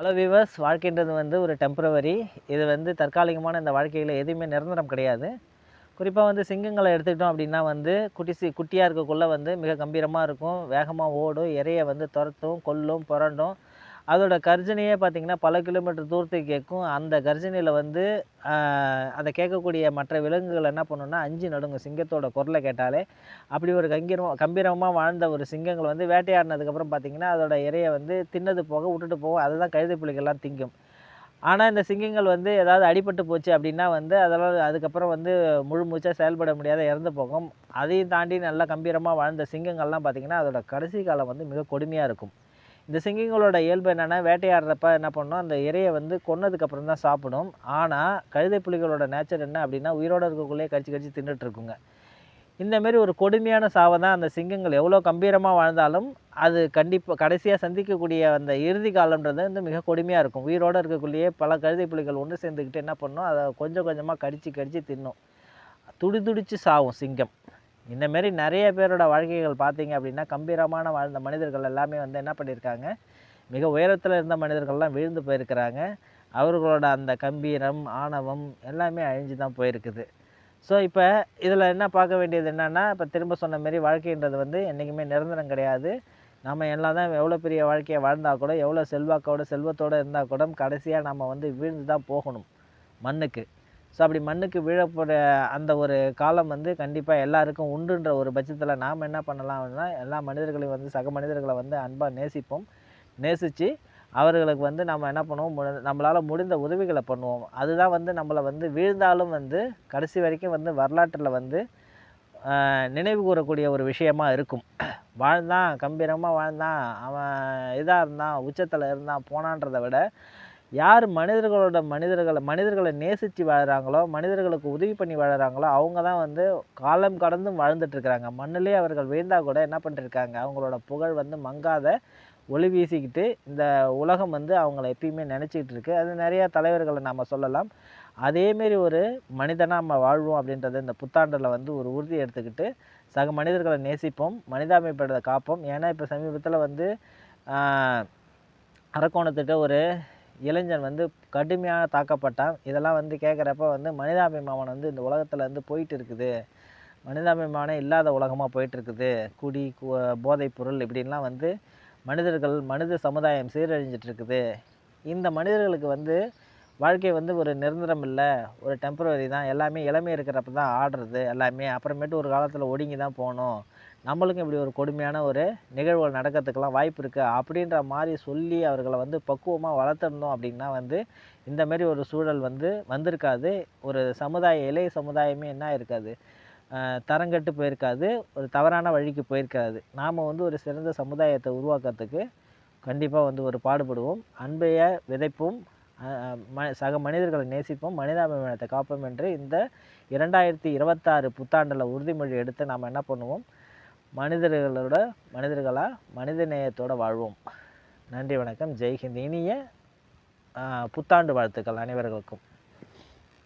Hello viewers வாழ்க்கைன்றது வந்து ஒரு டெம்பரவரி இது வந்து தற்காலிகமான இந்த வாழ்க்கையில் எதுவுமே நிரந்தரம் கிடையாது. குறிப்பாக வந்து சிங்கங்களை எடுத்துக்கிட்டோம் அப்படின்னா வந்து குட்டி சி குட்டியாக இருக்கக்குள்ளே வந்து மிக கம்பீரமாக இருக்கும். வேகமாக ஓடும் இறையை வந்து துரத்தும் கொல்லும் புரண்டும். அதோட கர்ஜனையே பார்த்திங்கன்னா பல கிலோமீட்டர் தூரத்துக்கு கேட்கும். அந்த கர்ஜனையில் வந்து அதை கேட்கக்கூடிய மற்ற விலங்குகள் என்ன பண்ணுன்னா அஞ்சு நடுங்கும் சிங்கத்தோட குரலை கேட்டாலே அப்படி ஒரு கம்பீரம் கம்பீரமாக வாழ்ந்த ஒரு சிங்கங்கள் வந்து வேட்டையாடினதுக்கப்புறம் பார்த்திங்கன்னா அதோட இரையை வந்து தின்னது போக விட்டுட்டு போகும் அதை தான் கழுதை புலிகள்லாம் திங்கும். ஆனால் இந்த சிங்கங்கள் வந்து ஏதாவது அடிபட்டு போச்சு அப்படின்னா வந்து அதெல்லாம் அதுக்கப்புறம் வந்து முழு மூச்சாக செயல்பட முடியாத இறந்து போகும். அதையும் தாண்டி நல்லா கம்பீரமாக வாழ்ந்த சிங்கங்கள்லாம் பார்த்திங்கன்னா அதோட கடைசி காலம் வந்து மிக கொடுமையாக இருக்கும். இந்த சிங்கங்களோட இயல்பு என்னென்னா வேட்டையாடுறப்ப என்ன பண்ணும் அந்த இரையை வந்து கொன்னதுக்கப்புறம் தான் சாப்பிடும். ஆனால் கழுதை புலிகளோட நேச்சர் என்ன அப்படின்னா உயிரோடு இருக்கக்குள்ளேயே கடிச்சு கடிச்சு தின்னுட்டு இருக்குங்க இந்த ஒரு கொடுமையான சாவை தான் அந்த சிங்கங்கள் எவ்வளோ கம்பீரமாக வாழ்ந்தாலும் அது கண்டிப்பாக கடைசியாக சந்திக்கக்கூடிய அந்த இறுதி காலம்ன்றது வந்து மிக கொடுமையாக இருக்கும். உயிரோடு இருக்கக்குள்ளேயே பல கழுதை புலிகள் ஒன்று சேர்ந்துக்கிட்டு என்ன பண்ணும் அதை கொஞ்சம் கொஞ்சமாக கடித்து கடித்து தின்னும். துடிதுடிச்சு சாவும் சிங்கம். இந்தமாரி நிறைய பேரோட வாழ்க்கைகள் பார்த்தீங்க அப்படின்னா கம்பீரமான வாழ்ந்த மனிதர்கள் எல்லாமே வந்து என்ன பண்ணியிருக்காங்க? மிக உயரத்தில் இருந்த மனிதர்கள்லாம் விழுந்து போயிருக்கிறாங்க. அவர்களோட அந்த கம்பீரம் ஆணவம் எல்லாமே அழிஞ்சு தான் போயிருக்குது. ஸோ இப்போ இதில் என்ன பார்க்க வேண்டியது என்னென்னா இப்போ திரும்ப சொன்ன மாரி வாழ்க்கைன்றது வந்து என்றைக்குமே நிரந்தரம் கிடையாது. நம்ம எல்லாம் தான் எவ்வளோ பெரிய வாழ்க்கையை வாழ்ந்தால் கூட எவ்வளோ செல்வாக்கோட செல்வத்தோடு இருந்தால் கூட கடைசியாக நம்ம வந்து விழுந்து தான் போகணும் மண்ணுக்கு. ஸோ அப்படி மண்ணுக்கு விழப்போகிற அந்த ஒரு காலம் வந்து கண்டிப்பாக எல்லாருக்கும் உண்டுன்ற ஒரு பட்சத்தில் நாம் என்ன பண்ணலாம் அப்படின்னா எல்லா மனிதர்களையும் வந்து சக மனிதர்களை வந்து அன்பாக நேசிப்போம். நேசித்து அவர்களுக்கு வந்து நம்ம என்ன பண்ணுவோம்? முடி- நம்மளால் முடிந்த உதவிகளை பண்ணுவோம். அதுதான் வந்து நம்மளை வந்து வீழ்ந்தாலும் வந்து கடைசி வரைக்கும் வந்து வரலாற்றில் வந்து நினைவு கூறக்கூடிய ஒரு விஷயமா இருக்கும். வாழ்ந்தான் கம்பீரமாக வாழ்ந்தான். அவன் இதாக இருந்தான் உச்சத்தில் இருந்தான் போனான்றதை விட யார் மனிதர்களோட மனிதர்களை மனிதர்களை நேசித்து வாழ்கிறாங்களோ மனிதர்களுக்கு உதவி பண்ணி வாழுறாங்களோ அவங்க தான் வந்து காலம் கடந்தும் வாழ்ந்துட்டுருக்குறாங்க மண்ணிலே அவர்கள் வீழ்ந்தால் கூட என்ன பண்ணிருக்காங்க? அவங்களோட புகழ் வந்து மங்காத ஒளி வீசிக்கிட்டு இந்த உலகம் வந்து அவங்கள எப்பயுமே நினச்சிக்கிட்டு இருக்குது அது நிறையா தலைவர்களை நாம் சொல்லலாம். அதேமாரி ஒரு மனிதனாக நம்ம வாழ்வோம் அப்படின்றத இந்த புத்தாண்டில் வந்து ஒரு உறுதி எடுத்துக்கிட்டு சக மனிதர்களை நேசிப்போம் மனிதாமைப்படத்தை காப்போம். ஏன்னா இப்போ சமீபத்தில் வந்து அரக்கோணத்திட்ட ஒரு இளைஞன் வந்து கடுமையாக தாக்கப்பட்டான். இதெல்லாம் வந்து கேட்குறப்ப வந்து மனிதாபிமானம் வந்து இந்த உலகத்தில் வந்து போயிட்டு இருக்குது மனிதாபிமானம் இல்லாத உலகமாக போயிட்டுருக்குது. குடி கு- போதைப் பொருள் இப்படின்லாம் வந்து மனிதர்கள் மனித சமுதாயம் சீரழிஞ்சிட்ருக்குது இந்த மனிதர்களுக்கு வந்து வாழ்க்கை வந்து ஒரு நிரந்தரம் இல்லை ஒரு டெம்ப்ரவரி தான். எல்லாமே இளமை இருக்கிறப்ப தான் ஆடுறது எல்லாமே. அப்புறமேட்டு ஒரு காலத்தில் ஒடுங்கி தான் போகணும். நம்மளுக்கும் இப்படி ஒரு கொடுமையான ஒரு நிகழ்வுகள் நடக்கிறதுக்கெல்லாம் வாய்ப்பு இருக்குது அப்படின்ற மாதிரி சொல்லி அவர்களை வந்து பக்குவமாக வளர்த்துருந்தோம் அப்படின்னா வந்து இந்தமாரி ஒரு சூழல் வந்து வந்திருக்காது. ஒரு சமுதாய இளைய சமுதாயமே என்ன இருக்காது தரங்கட்டு தரங்கெட்டு போயிருக்காது. ஒரு தவறான வழிக்கு போயிருக்காது. நாம் வந்து ஒரு சிறந்த சமுதாயத்தை உருவாக்குறதுக்கு கண்டிப்பாக வந்து ஒரு பாடுபடுவோம். அன்பைய விதைப்போம். சக மனிதர்களை நேசிப்போம். மனிதாபிமானத்தை காப்போம் என்று இந்த இரண்டாயிரத்தி இருபத்தாறு புத்தாண்டில் உறுதிமொழி எடுத்து நாம் என்ன பண்ணுவோம்? மனிதர்களோட மனிதர்களாக மனித நேயத்தோடு வாழ்வோம். நன்றி வணக்கம். ஜெய்ஹிந்த். இனிய புத்தாண்டு வாழ்த்துக்கள் அனைவர்களுக்கும்.